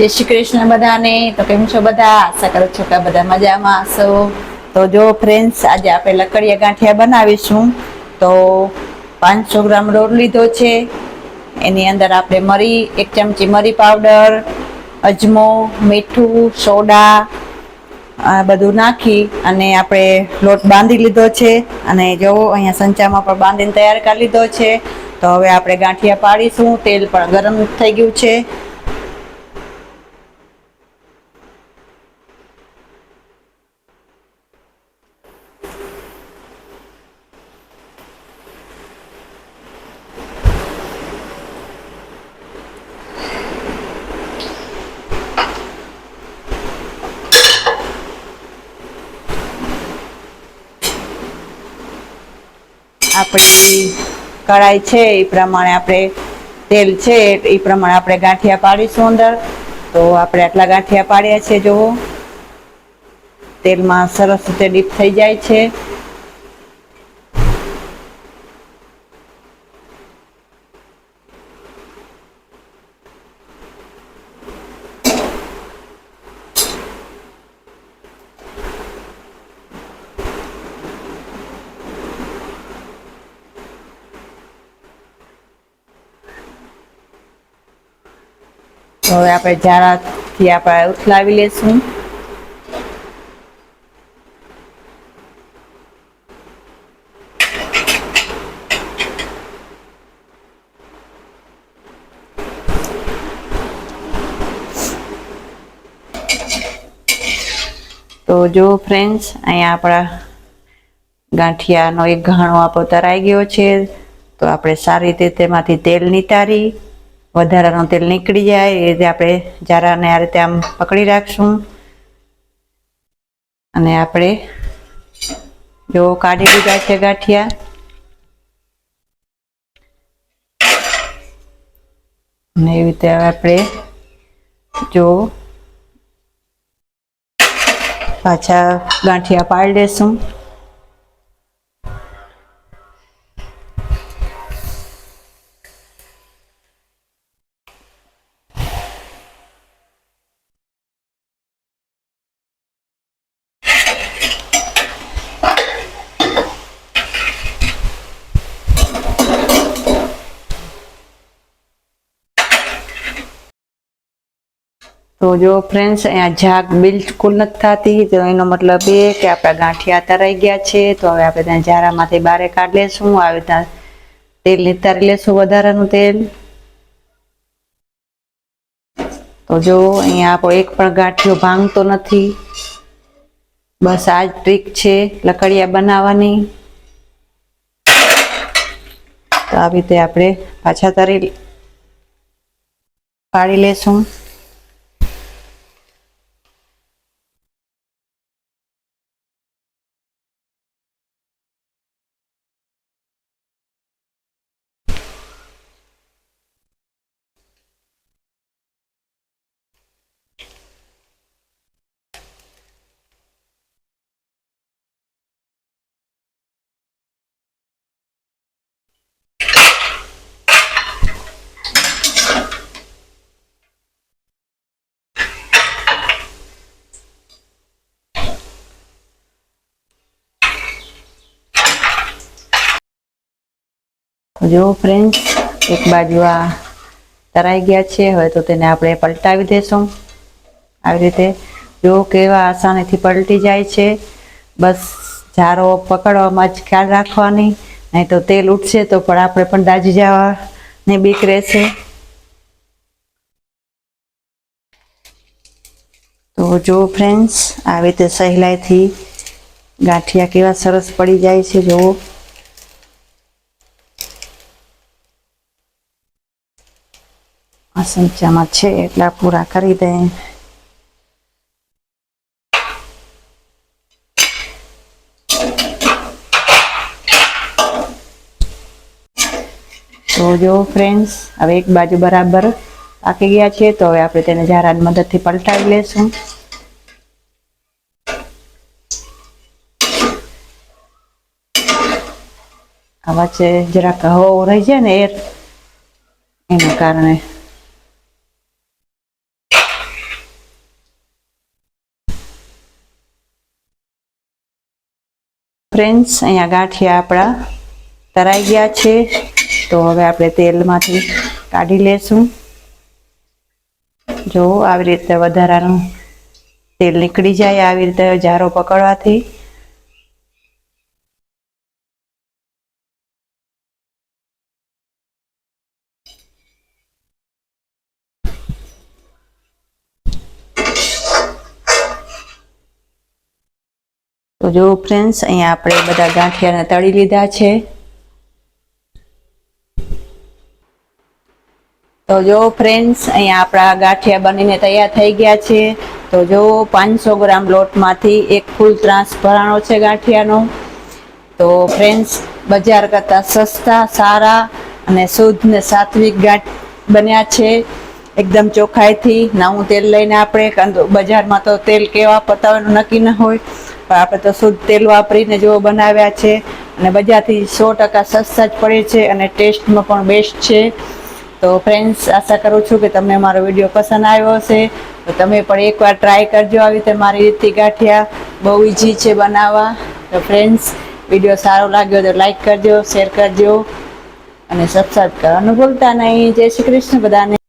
જય શ્રી કૃષ્ણ બધાને. તો કેમ છો બધા? આશા કરું છું કે બધા મજામાં હશો. તો જો ફ્રેન્ડ્સ આજે આપણે લકડિયા ગાંઠિયા બનાવીશું. તો પાંચસો ગ્રામ રોડ લીધો છે. એની અંદર આપણે મરી, એક ચમચી મરી પાવડર અજમો, મીઠું, સોડા, આ બધું નાખી અને આપણે લોટ બાંધી લીધો છે. અને જો અહીંયા સંચામાં પણ બાંધીને તૈયાર કરી લીધો છે. તો હવે આપણે ગાંઠિયા પાડીશું. તેલ પણ ગરમ થઈ ગયું છે. આપણી કઢાઈ છે, એ પ્રમાણે આપણે તેલ છે, એ પ્રમાણે આપણે ગાંઠિયા પાડીશું અંદર. તો આપણે આટલા ગાંઠિયા પાડ્યા છે, જુઓ. તેલમાં સરસ રીતે ડીપ થઈ જાય છે. હવે આપણે જારાથી આપણે ઉથલાવી લેશું. તો જો ફ્રેન્ડ્સ અહીંયા આપણા ગાંઠિયાનો એક ઘાણો આપણો તરાઈ ગયો છે. તો આપણે સારી રીતે તેમાંથી તેલ નિતારી. વધારાનું તેલ નીકળી જાય, એ રીતે આપણે જારાને આ રીતે આમ પકડી રાખશું. અને આપણે જો કાઢી લીધા છે ગાંઠિયા. અને એવી રીતે આપણે જો પાછા ગાંઠિયા પાડી લેશું તો જો ફ્રેન્ડ્સ અહીંયા ઝાગ બિલકુલ નથી થતી. તો એનો મતલબ એ કે આપણા ગાંઠિયા તરાઈ ગયા છે. તો હવે આપણે ત્યાં ઝારામાંથી બારે કાઢી લેશું. આવી ત્યાં તેલ નિતારી લેશું વધારાનું તેલ. તો જો અહીંયા આપણો એક પણ ગાંઠિયો ભાંગતો નથી. બસ આ જ ટ્રીક છે લકડિયા બનાવવાની. તો આવી રીતે આપણે પાછા તરી પાડી લેશું. જો ફ્રેન્ડ એક બાજુ આ તરાઈ ગયા છે, હવે તો તેને આપણે પલટાવી દેશું. આવી રીતે જો કેવા આસાનીથી પલટી જાય છે. બસ જારો પકડવામાં જ ખ્યાલ રાખવાની, નહીં તો તેલ ઉઠશે તો પણ આપણે પણ દાજી જવાની બીક રહેશે. તો જો ફ્રેન્ડ્સ આવી રીતે સહેલાઈથી ગાંઠિયા કેવા સરસ પડી જાય છે, જુઓ. આ સંખ્યામાં છે એટલા પૂરા કરી દે. તો જો ફ્રેન્ડ્સ હવે એક બાજુ બરાબર પાકી ગયા છે તો હવે આપણે તેને જારાની મદદથી પલટાવી લેશું. આ વચ્ચે જરાક હવો રહી જાય ને એર, એના કારણે ફ્રેન્ડ્સ, અહીંયા ગાંઠિયા આપણા તરાઈ ગયા છે. તો હવે આપણે તેલમાંથી કાઢી લેશું. જો, આવી રીતે વધારાનું તેલ નીકળી જાય, આવી રીતે જારો પકડવાથી. તો જો ફ્રેન્ડ્સ અહીંયા આપણે બધા ગાંઠિયાને તળી લીધા છે. તો જો ફ્રેન્ડ્સ અહીંયા આપણા ગાંઠિયા બનીને તૈયાર થઈ ગયા છે. તો જો પાંચસો ગ્રામ લોટમાંથી એક ફૂલ ત્રાસ ભરાણો છે ગાંઠિયાનો. તો ફ્રેન્ડ્સ બજાર કરતાં સસ્તા, સારા અને શુદ્ધ ને સાત્વિક ગાંઠ બન્યા છે. એકદમ ચોખ્ખાઈથી નવું તેલ લઈને આપણે બજારમાં તો તેલ કેવા પતાવવાનું નક્કી ન હોય. પણ આપણે તો શુદ્ધ તેલ વાપરીને જો બનાવ્યા છે અને બજારથી સો ટકા સસ્તા જ પડે છે અને ટેસ્ટમાં પણ બેસ્ટ છે. તો ફ્રેન્ડ્સ આશા કરું છું કે તમને મારો વીડિયો પસંદ આવ્યો હશે. તો તમે પણ એકવાર ટ્રાય કરજો આવી રીતે મારી રીતથી ગાંઠિયા. બહુ ઇઝી છે બનાવવા. તો ફ્રેન્ડ્સ વીડિયો સારો લાગ્યો તો લાઈક કરજો શેર કરજો અને સબસ્ક્રાઈબ કરવાનું ભૂલતા નહીં. જય શ્રી કૃષ્ણ બધાને.